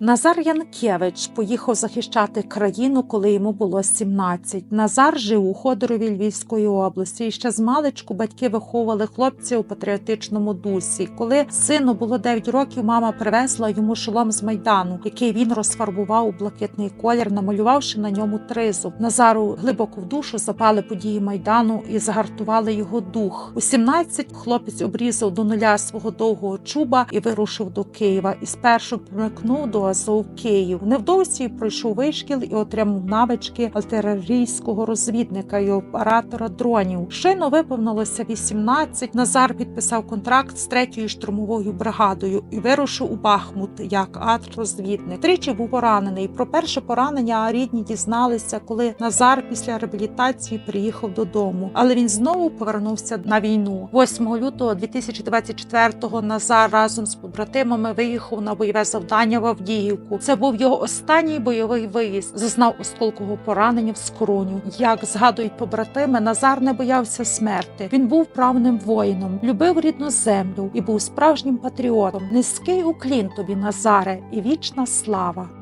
Назар Янкевич поїхав захищати країну, коли йому було 17. Назар жив у Ходорові Львівської області. І ще з маличку батьки виховували хлопця у патріотичному дусі. Коли сину було 9 років, мама привезла йому шолом з майдану, який він розфарбував у блакитний колір, намалювавши на ньому тризуб. Назару глибоко в душу запали події майдану і загартували його дух. У 17 хлопець обрізав до нуля свого довгого чуба і вирушив до Києва. І спершу примикнув до Азов Київ. Невдовзі пройшов вишкіл і отримав навички артилерійського розвідника і оператора дронів. Щойно виповнилося 18, Назар підписав контракт з третьою штурмовою бригадою і вирушив у Бахмут як арт-розвідник. Тричі був поранений. Про перше поранення рідні дізналися, коли Назар після реабілітації приїхав додому. Але він знову повернувся на війну. 8 лютого 2024-го Назар разом з побратимами виїхав на бойове завдання в Авдіївку. Це був його останній бойовий виїзд. Зазнав осколкового поранення в скроню. Як згадують побратими, Назар не боявся смерти. Він був правним воїном, любив рідну землю і був справжнім патріотом. Низький уклін тобі, Назаре, і вічна слава.